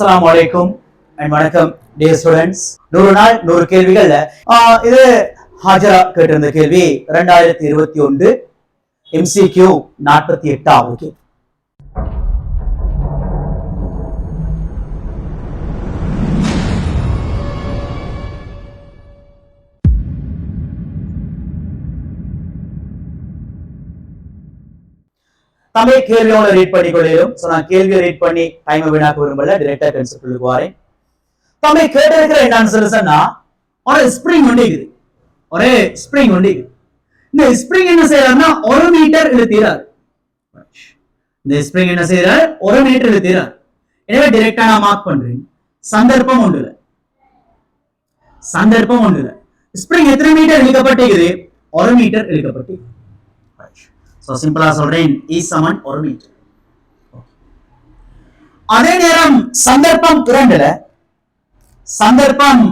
அஸ்லாம் வலைக்கும் அண்ட் வணக்கம் டியர் ஸ்டூடெண்ட்ஸ் நூறு நாள் நூறு கேள்விகள்ல. ஆஹ், இது ஹாஜரா கேட்டிருந்த கேள்வி ரெண்டாயிரத்தி இருபத்தி ஒன்று எம்சிக்யூ நாற்பத்தி எட்டாவது தமிழ் கேள்வியோட ரீட் பண்ணி கொள்ளையிலும் ஸோ நான் கேள்வியை ரீட் பண்ணி டைமை வீணாக்க விரும்பல. டிரெக்டா கன்செப்டுக்கு வரேன் தமிழ் கேட்டிருக்கிற என்ன சொல்லி சொன்னா ஒரு ஸ்ப்ரிங் ஒண்டிக்குது இருக்குது. ஸ்ப்ரிங் ஒண்டிக்குது இருக்குது. இந்த ஸ்ப்ரிங் என்ன செய்யறாருன்னா ஒரு மீட்டர் இழுத்தீரார் இந்த ஸ்ப்ரிங் என்ன செய்யறாரு ஒரு மீட்டர் இழுத்தீரார் எனவே டிரெக்டா நான் மார்க் பண்றேன். சந்தர்ப்பம் ஒன்றுல. சந்தர்ப்பம் ஒன்றுல. ஸ்ப்ரிங் எத்தனை மீட்டர் இழுக்கப்பட்டிருக்குது? ஒரு மீட்டர் இழுக்கப்பட்டு ஸோ சிம்பிளா சொல்றேன். இ சமன் ஒரு மீட்டர் அதே நேரம் சந்தர்ப்பம் இரண்டுல சந்தர்ப்பம்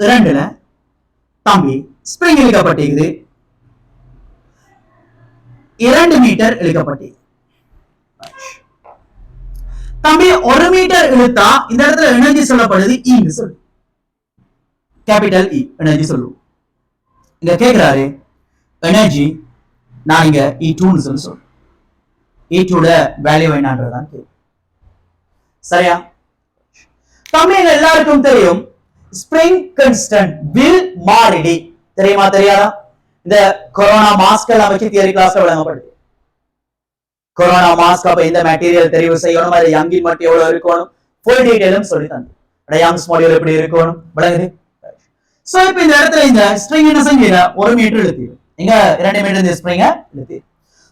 இரண்டுல தம்பி ஸ்பிரிங் இழுக்கப்பட்டிருக்குது. இரண்டு மீட்டர் இழுக்கப்பட்டிருக்கு தம்பி ஒரு மீட்டர் இழுத்தா இந்த இடத்துல எனர்ஜி சொல்லப்படுது e இன்னு சொல்லு. கேபிட்டல் இ எனர்ஜி சொல்லுவோம் இங்க கேட்கிறாரு எனர்ஜி நான் இங்க e இ டூன்னு சொல்லி சொல்றேன். இ டூட வேல்யூ என்னன்றதான் தெரியும் சரியா? தமிழ் எல்லாருக்கும் தெரியும் ஸ்ப்ரிங் கன்ஸ்டன்ட் வில் மாறிடி. தெரியுமா தெரியாதா? இந்த கொரோனா மாஸ்க் எல்லாம் வச்சு தியரி கிளாஸ்ல வழங்கப்படுது. கொரோனா மாஸ்க் அப்ப இந்த மெட்டீரியல் தெரிவு செய்யணும்? அது யங்கின் மட்டும் எவ்வளவு இருக்கணும்? ஃபுல் டீடைலும் சொல்லி தந்து யங்ஸ் மாடியூல் எப்படி இருக்கணும்? விளங்குது. சோ இப்ப இந்த இடத்துல இந்த ஸ்ட்ரிங் என்ன செஞ்சீங்க? ஒரு மீட்டர் இழுத்தீங்க. இங்க இரண்டு மீட்டர் இந்த ஸ்ப்ரிங்க இழுத்தி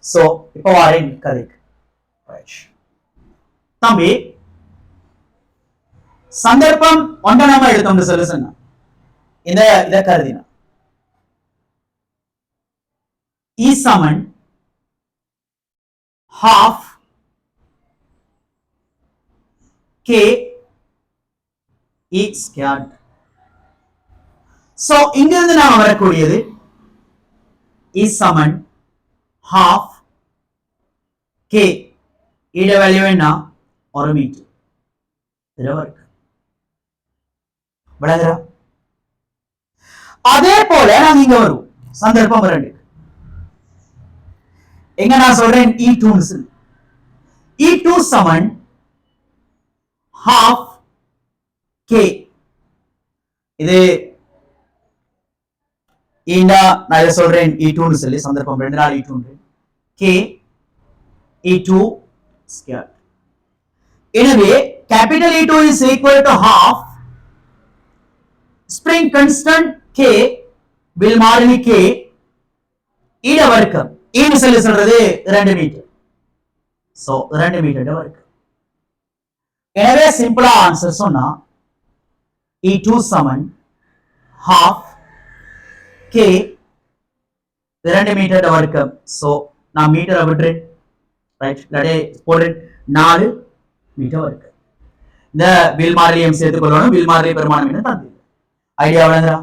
சோ இப்ப வாரேன் கதைக்கு. தம்பி சந்தர்ப்பம் ஒன்றனமா நம்ம எடுத்தோம்னு சொல்லி சொன்னா இந்த இத கருதினா இ சமன் e half k e squared so இங்கிருந்து நாம வரக்கூடியது is summoned half k. இட வேல்யூ என்ன ஒரு மீட்டர் இதுல இருக்கு. விளங்குறா அதே போல நாங்க இங்க வருவோம். சந்தர்ப்பம் ரெண்டு. எங்க நான் சொல்றேன்? இ டூ இ டூ சமன் ஹாஃப் கே இது இந்த நான் இதை சொல்றேன்? E இ டூன்னு சொல்லி சந்தர்ப்பம். ரெண்டு நாள் E two K E two square எனவே capital E two is equal to half spring constant K will மாறிலி கே இட வர்க்கம் ஈடு e செல்லு சொல்றது ரெண்டு மீட்டர் சோ ரெண்டு மீட்டர் வர்க்கம் எனவே சிம்பிளா ஆன்சர் சொன்னா e இ டூ சமன் ஹாஃப் கே இரண்டு மீட்டர் வர்க்கம் சோ நான் மீட்டரை விட்டுறேன். ரைட் போடுறேன். நாலு மீட்டர் வர்க்கம் இந்த வில் மாறிலியம் சேர்த்துக் வில் மாறிலி பெருமானம் என்ன தந்து ஐடியா விளங்குறா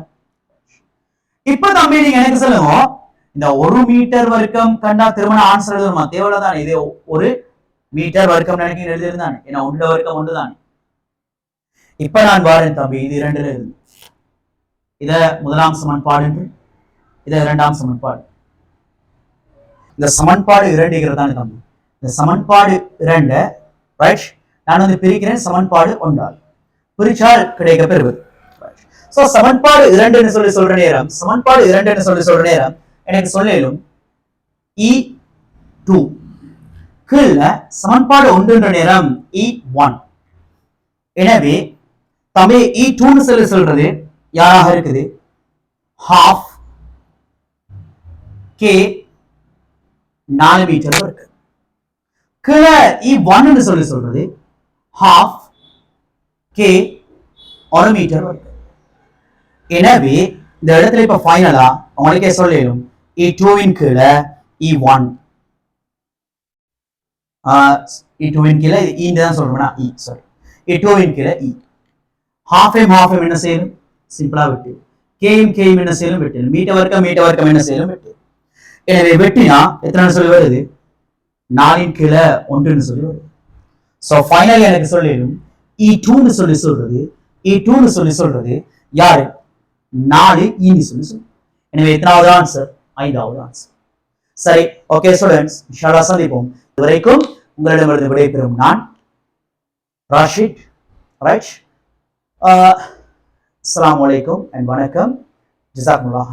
இப்ப தம்பி நீங்க எனக்கு சொல்லுங்க. இந்த ஒரு மீட்டர் வர்க்கம் கண்டா திருமண ஆன்சர் எழுதணுமா? தேவையில்லதானே இது ஒரு மீட்டர் வர்க்கம் நினைக்க எழுதியிருந்தானே. ஏன்னா உண்ட வர்க்கம் ஒன்று தானே இப்ப நான் வாரேன் தம்பி இது இரண்டுல இருந்து இத முதலாம் சமன்பாடு என்று இது இரண்டாம் சமன்பாடு. இந்த சமன்பாடு இரண்டுங்கிறது தான் தம்பி இந்த சமன்பாடு இரண்டு ரைட் நான் வந்து பிரிக்கிறேன் சமன்பாடு ஒன்றால். பிரிச்சால் கிடைக்க பெறுவது. சோ சமன்பாடு இரண்டுன்னு சொல்லி சொல்ற நேரம் சமன்பாடு இரண்டுன்னு சொல்லி சொல்ற நேரம் எனக்கு சொல்லும் இ e டூ கீழ சமன்பாடு ஒன்றுன்ற நேரம் e இ ஒன் எனவே தமிழ் e இ டூன்னு சொல்லி சொல்றது யாராக இருக்குது? ஹாஃப் கே நாலு மீட்டர் இருக்கு. கீழே இ e ஒன்னு சொல்லி சொல்றது. ஹாஃப் கே ஒரு மீட்டர் இருக்கு. எனவே இந்த இடத்துல இப்ப ஃபைனலா உங்களுக்கே சொல்லிடும் இ e டூவின் கீழே இ e ஒன் இ டூவின் கீழே இ தான் சொல்றோம்னா இ சாரி இ டூவின் கீழே E half M half M என்ன செய்யணும் சிம்பிளா விட்டு. கேயும் கேயும் என்ன செய்யணும் விட்டு. மீட்ட வர்க்கம் மீட்ட வர்க்கம் என்ன செய்யணும் விட்டு. எனவே வெட்டினா எத்தனை சொல்லி வருது? நாலின் கீழே ஒன்றுன்னு சொல்லி வருது. ஸோ ஃபைனல் எனக்கு சொல்லிடும் e இ டூன்னு சொல்லி சொல்றது e இ டூன்னு சொல்லி சொல்றது யாரு? நாலு e ஈன்னு சொல்லி சொல்றது. எனவே எத்தனாவது ஆன்சர் ஐந்தாவது ஆன்சர் சரி ஓகே ஸ்டூடெண்ட்ஸ் இன்ஷால்லா சந்திப்போம். இதுவரைக்கும் உங்களிடமிருந்து விடைபெறும் நான் ராஷித் ரைட் அஸ்லாம் வலைக்கும் அண்ட் வணக்கம். ஜிசாக்முல்லாஹ்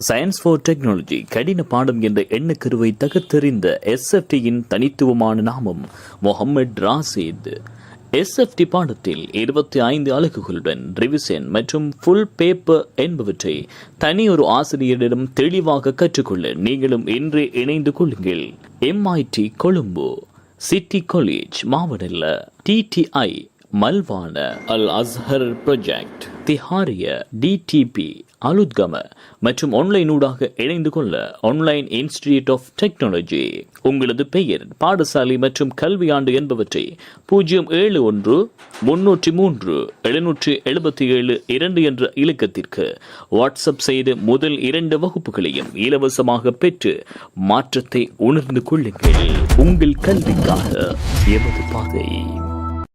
சயின்ஸ் ஃபார் டெக்னாலஜி கடின பாடம் என்ற எண்ணக்கருவை தகர்த்தெறிந்த எஸ்எஃப்டியின் தனித்துவமான நாமம் முகமது ராசித். எஸ்எஃப்டி பாடத்தில் இருபத்தி ஐந்து அலகுகளுடன் ரிவிசன் மற்றும் ஃபுல் பேப்பர் என்பவற்றை தனி ஒரு ஆசிரியரிடம் தெளிவாக கற்றுக்கொள்ள நீங்களும் இன்றே இணைந்து கொள்ளுங்கள். MIT Colombo city college Mawadalla DTI Malwana Al Azhar project Thihariya DTP Aluthgama மற்றும் ஆன்லைன் ஊடாக இணைந்து கொள்ள ஆன்லைன் இன்ஸ்டிடியூட் ஆஃப் டெக்னாலஜி உங்களது பெயர் பாடசாலை மற்றும் கல்வி ஆண்டு என்பவற்றை பூஜ்ஜியம் ஏழு ஒன்று முன்னூற்றி மூன்று எழுநூற்றி எழுபத்தி ஏழு இரண்டு என்ற இலக்கத்திற்கு வாட்ஸ்அப் செய்து முதல் இரண்டு வகுப்புகளையும் இலவசமாக பெற்று மாற்றத்தை உணர்ந்து கொள்ளுங்கள். உங்கள் கல்விக்காக எமது பாதை.